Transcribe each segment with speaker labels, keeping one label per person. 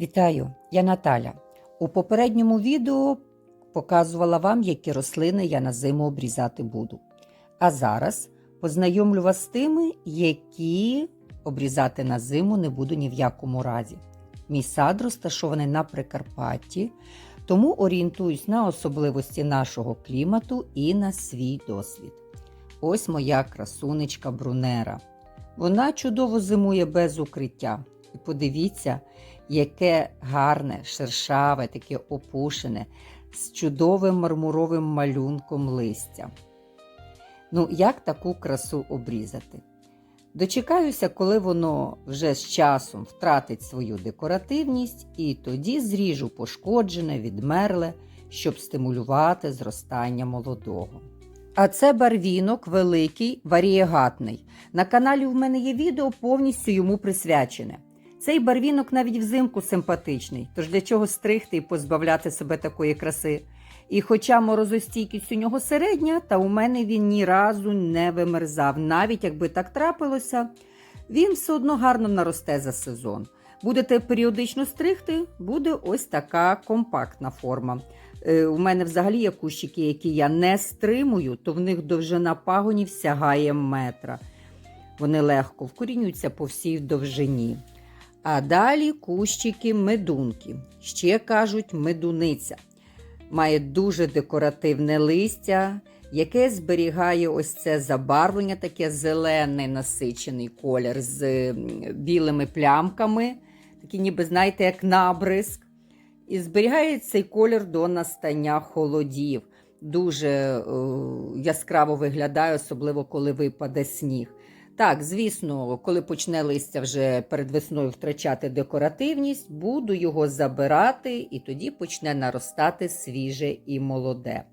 Speaker 1: Вітаю, я Наталя. У попередньому відео показувала вам, які рослини я на зиму обрізати буду. А зараз познайомлю вас з тими, які обрізати на зиму не буду ні в якому разі. Мій сад розташований на Прикарпатті, тому орієнтуюсь на особливості нашого клімату і на свій досвід. Ось моя красунечка Брунера. Вона чудово зимує без укриття. І подивіться, яке гарне, шершаве, таке опушене, з чудовим мармуровим малюнком листя. Ну, як таку красу обрізати? Дочекаюся, коли воно вже з часом втратить свою декоративність, і тоді зріжу пошкоджене, відмерле, щоб стимулювати зростання молодого. А це барвінок великий, варієгатний. На каналі в мене є відео повністю йому присвячене. Цей барвінок навіть взимку симпатичний, тож для чого стригти і позбавляти себе такої краси. І хоча морозостійкість у нього середня, та у мене він ні разу не вимерзав. Навіть якби так трапилося, він все одно гарно наросте за сезон. Будете періодично стригти, буде ось така компактна форма. Е, у мене взагалі є кущики, які я не стримую, то в них довжина пагонів сягає метра. Вони легко вкорінюються по всій довжині. А далі кущики медунки. Ще кажуть медуниця. Має дуже декоративне листя, яке зберігає ось це забарвлення, таке зелений насичений колір з білими плямками, такі ніби, знаєте, як набризк. І зберігає цей колір до настання холодів. Дуже е, яскраво виглядає, особливо коли випаде сніг. Так, звісно, коли почне листя вже перед весною втрачати декоративність, буду його забирати, і тоді почне наростати свіже і молоде.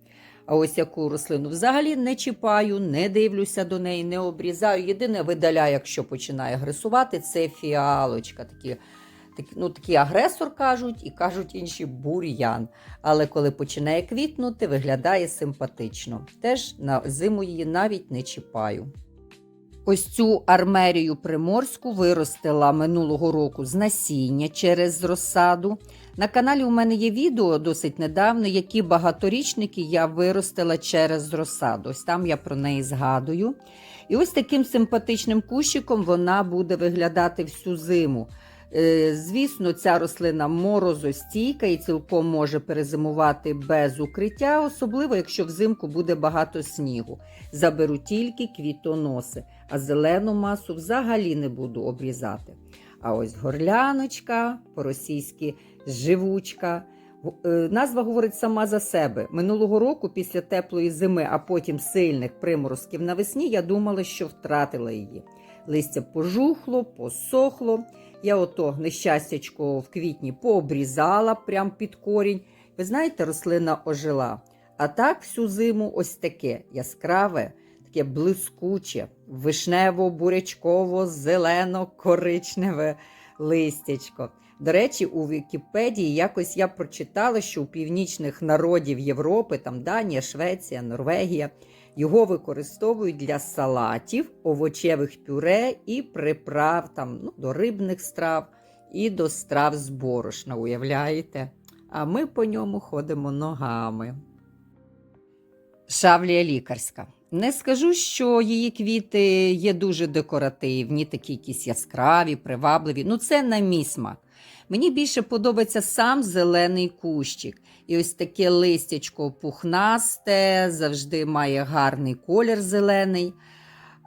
Speaker 1: А ось яку рослину взагалі не чіпаю, не дивлюся до неї, не обрізаю. Єдине видаляю, якщо починає агресувати, це фіалочка. Такі, такі, ну, такий агресор кажуть, і кажуть інші бур'ян. Але коли починає квітнути, виглядає симпатично. Теж на зиму її навіть не чіпаю. Ось цю армерію приморську виростила минулого року з насіння через розсаду. На каналі у мене є відео досить недавно, які багаторічники я виростила через розсаду. Ось там я про неї згадую. І ось таким симпатичним кущиком вона буде виглядати всю зиму. Е, Звісно, ця рослина морозостійка і цілком може перезимувати без укриття, особливо якщо взимку буде багато снігу. Заберу тільки квітоноси, а зелену масу взагалі не буду обрізати. А ось горляночка, по-російськи живучка. Е, Назва говорить сама за себе. Минулого року, після теплої зими, а потім сильних приморозків навесні, я думала, що втратила її. Листя пожухло, посохло. Я ото нещастячко в квітні пообрізала прямо під корінь. Ви знаєте, рослина ожила. А так всю зиму ось таке яскраве, таке блискуче, вишнево-бурячково-зелено-коричневе листячко. До речі, у Вікіпедії якось я прочитала, що у північних народів Європи, там Данія, Швеція, Норвегія, його використовують для салатів, овочевих пюре і приправ там, ну, до рибних страв і до страв з борошна, уявляєте? А ми по ньому ходимо ногами. Шавлія лікарська. Не скажу, що її квіти є дуже декоративні, такі якісь яскраві, привабливі. Ну, це на мій смак. Мені більше подобається сам зелений кущик. І ось таке листячко пухнасте, завжди має гарний колір зелений.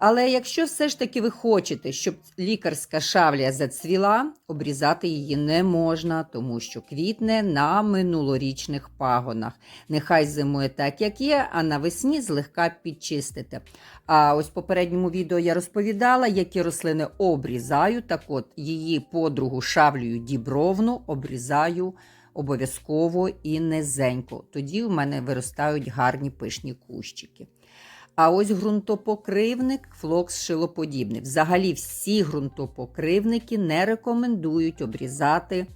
Speaker 1: Але якщо все ж таки ви хочете, щоб лікарська шавлія зацвіла, обрізати її не можна, тому що квітне на минулорічних пагонах. Нехай зимує так, як є, а навесні злегка підчистите. А ось в попередньому відео я розповідала, які рослини обрізаю. Так от її подругу шавлію дібровну обрізаю обов'язково і низенько. Тоді в мене виростають гарні пишні кущики. А ось ґрунтопокривник флокс шилоподібний. Взагалі, всі ґрунтопокривники не рекомендують обрізати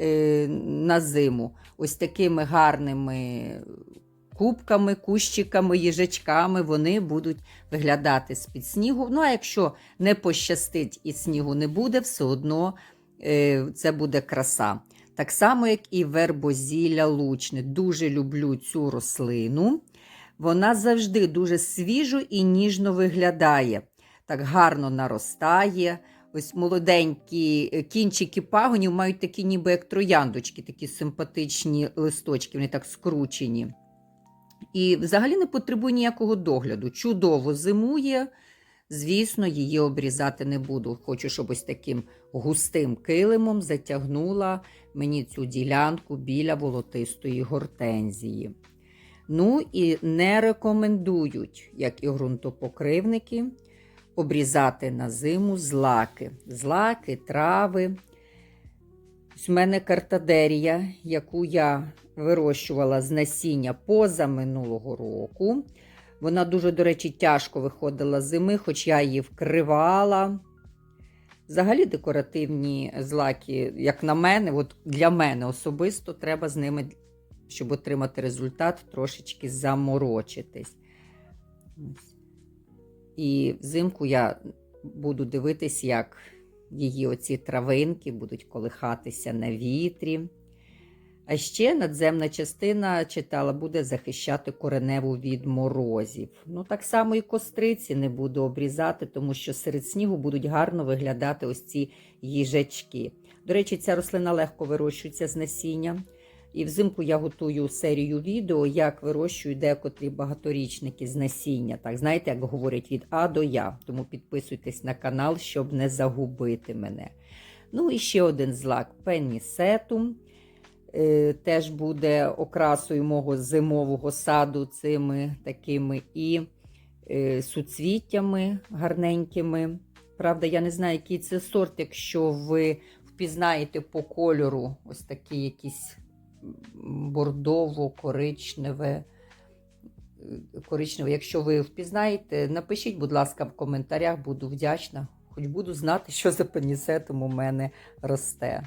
Speaker 1: е, на зиму. Ось такими гарними кубками, кущиками, їжачками вони будуть виглядати з-під снігу. Ну, а якщо не пощастить і снігу не буде, все одно е, це буде краса. Так само, як і вербозілля лучне. Дуже люблю цю рослину. Вона завжди дуже свіжо і ніжно виглядає. Так гарно наростає. Ось молоденькі е, кінчики пагонів мають такі, ніби як трояндочки, такі симпатичні листочки, вони так скручені. І взагалі не потребує ніякого догляду. Чудово зимує. Звісно, її обрізати не буду. Хочу, щоб ось таким густим килимом затягнула мені цю ділянку біля волотистої гортензії. Ну і не рекомендують, як і ґрунтопокривники, обрізати на зиму злаки. Злаки, трави. Ось У мене картадерія, яку я вирощувала з насіння поза минулого року. Вона дуже, до речі, тяжко виходила з зими, хоч я її вкривала. Взагалі декоративні злаки, як на мене, от для мене особисто треба з ними, щоб отримати результат, трошечки заморочитись. І взимку я буду дивитись, як її оці травинки будуть колихатися на вітрі. А ще надземна частина читала, буде захищати кореневу від морозів. Ну, так само і костриці не буду обрізати, тому що серед снігу будуть гарно виглядати ось ці їжачки. До речі, ця рослина легко вирощується з насіння. І взимку я готую серію відео, як вирощую декотрі багаторічники з насіння. Так, знаєте, як говорять від А до Я. Тому підписуйтесь на канал, щоб не загубити мене. Ну і ще один злак пеннісетум. Е, Теж буде окрасою мого зимового саду цими такими і е, суцвіттями гарненькими. Правда, я не знаю, який це сорт, якщо ви впізнаєте по кольору ось такі якісь бордово-коричневе. Коричневе. Якщо ви впізнаєте, напишіть, будь ласка, в коментарях, буду вдячна. Хоч буду знати, що за пенісетом у мене росте.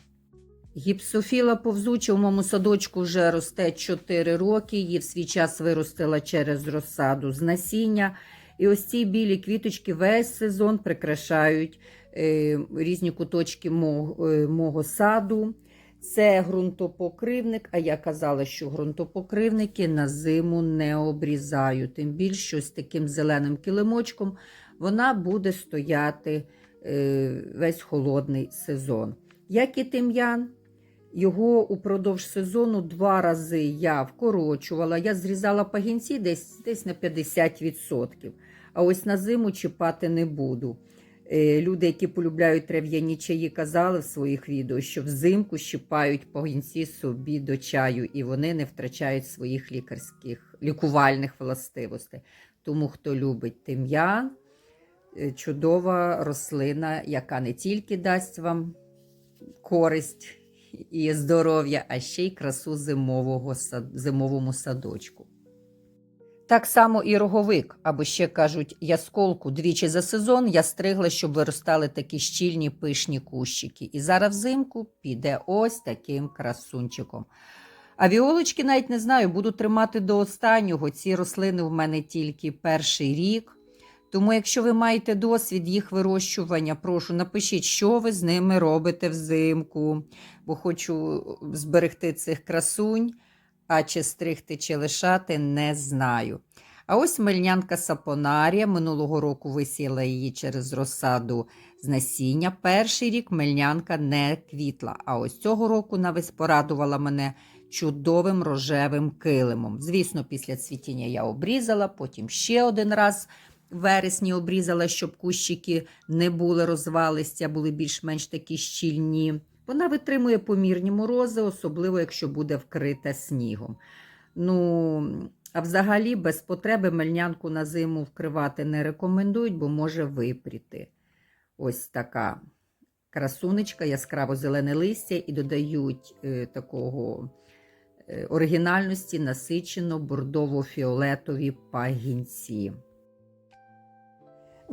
Speaker 1: Гіпсофіла повзуча у моєму садочку вже росте 4 роки. Її в свій час виростила через розсаду з насіння. І ось ці білі квіточки весь сезон прикрашають е, різні куточки мого, е, мого саду. Це ґрунтопокривник, а я казала, що ґрунтопокривники на зиму не обрізаю. Тим більше з таким зеленим килимочком вона буде стояти е, весь холодний сезон. Як і тим'ян, його упродовж сезону два рази я вкорочувала. Я зрізала пагінці десь, десь на 50%. А ось на зиму чіпати не буду. Е, Люди, які полюбляють трав'яні чаї, казали в своїх відео, що взимку щипають пагінці собі до чаю, і вони не втрачають своїх лікарських лікувальних властивостей. Тому, хто любить тим'ян, е, чудова рослина, яка не тільки дасть вам користь і здоров'я, а ще й красу зимового, зимовому садочку. Так само і роговик, або ще кажуть, ясколку двічі за сезон я стригла, щоб виростали такі щільні пишні кущики. І зараз взимку піде ось таким красунчиком. А віолочки навіть не знаю, буду тримати до останнього. Ці рослини в мене тільки перший рік. Тому, якщо ви маєте досвід їх вирощування, прошу напишіть, що ви з ними робите взимку, бо хочу зберегти цих красунь, а чи стригти, чи лишати, не знаю. А ось мельнянка сапонарія. Минулого року висіяла її через розсаду з насіння. Перший рік мельнянка не квітла. А ось цього року навесь порадувала мене чудовим рожевим килимом. Звісно, після цвітіння я обрізала, потім ще один раз в вересні обрізала, щоб кущики не були розвалистя, були більш-менш такі щільні. Вона витримує помірні морози, особливо якщо буде вкрита снігом. Ну, а взагалі без потреби мельнянку на зиму вкривати не рекомендують, бо може випріти. Ось така красунечка, яскраво зелене листя і додають е, такого е, оригінальності насичено бордово-фіолетові пагінці.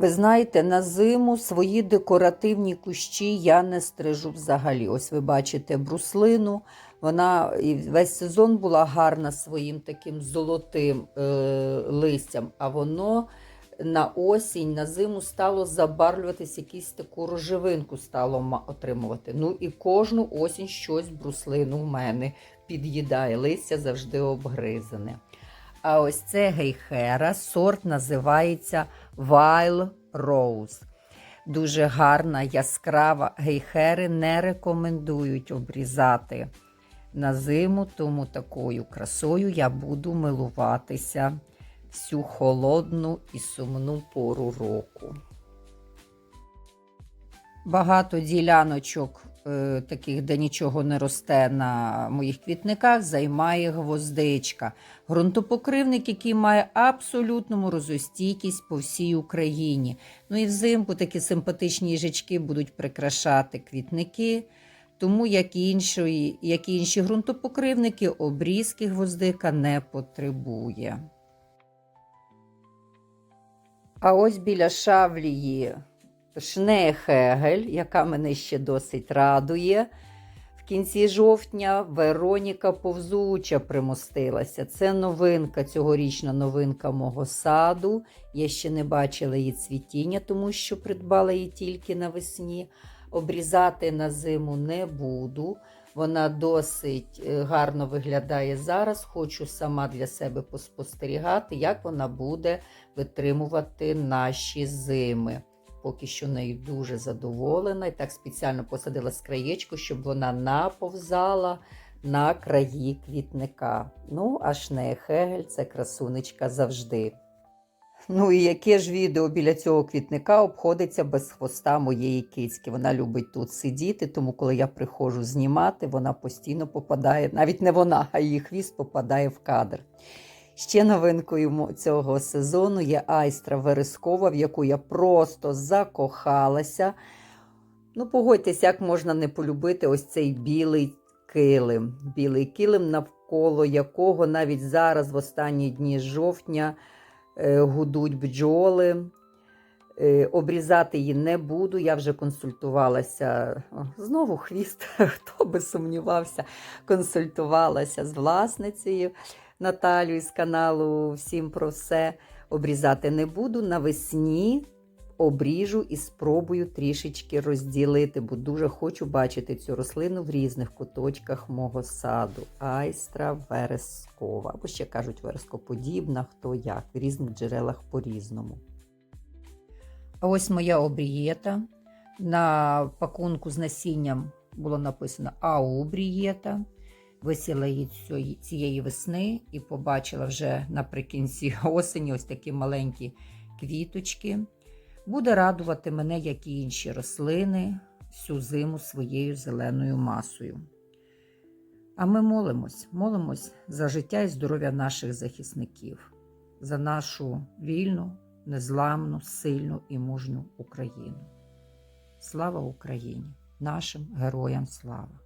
Speaker 1: Ви знаєте, на зиму свої декоративні кущі я не стрижу взагалі. Ось ви бачите бруслину. Вона весь сезон була гарна своїм таким золотим е, листям, а воно на осінь, на зиму стало забарвлюватись якусь таку рожевинку стало отримувати. Ну і кожну осінь щось бруслину в мене під'їдає. Листя завжди обгризане. А ось це гейхера, сорт називається Wild Rose. Дуже гарна, яскрава. Гейхери не рекомендують обрізати на зиму, тому такою красою я буду милуватися всю холодну і сумну пору року. Багато діляночок, таких, де нічого не росте на моїх квітниках, займає гвоздичка. Ґрунтопокривник, який має абсолютну морозостійкість по всій Україні. Ну і взимку такі симпатичні їжачки будуть прикрашати квітники. Тому, як і, інші, як і інші ґрунтопокривники, обрізки гвоздика не потребує. А ось біля шавлії Шнехегель, яка мене ще досить радує. В кінці жовтня Вероніка Повзуча примостилася. Це новинка, цьогорічна новинка мого саду. Я ще не бачила її цвітіння, тому що придбала її тільки навесні. Обрізати на зиму не буду. Вона досить е, гарно виглядає зараз. Хочу сама для себе поспостерігати, як вона буде витримувати наші зими. Поки що нею дуже задоволена. І так спеціально посадила з краєчку, щоб вона наповзала на краї квітника. Ну, а Шнехегель це красунечка завжди. Ну і яке ж відео біля цього квітника обходиться без хвоста моєї кицьки. Вона любить тут сидіти, тому коли я приходжу знімати, вона постійно попадає, навіть не вона, а її хвіст попадає в кадр. Ще новинкою цього сезону є айстра верескова, в яку я просто закохалася. Ну, погодьтесь, як можна не полюбити ось цей білий килим. Білий килим, навколо якого навіть зараз, в останні дні жовтня, е, гудуть бджоли. Е, Обрізати її не буду. Я вже консультувалася. Знову хвіст, хто би сумнівався, консультувалася з власницею Наталію з каналу Всім про все. Обрізати не буду. Навесні обріжу і спробую трішечки розділити, бо дуже хочу бачити цю рослину в різних куточках мого саду. Айстра верескова, або ще кажуть верескоподібна, хто як, в різних джерелах по-різному. А ось моя обрієта. На пакунку з насінням було написано аубрієта. Висіла її цієї- весни і побачила вже наприкінці осені ось такі маленькі квіточки. Буде радувати мене, як і інші рослини, всю зиму своєю зеленою масою. А ми молимось, молимось за життя і здоров'я наших захисників, за нашу вільну, незламну, сильну і мужню Україну. Слава Україні! Нашим героям слава!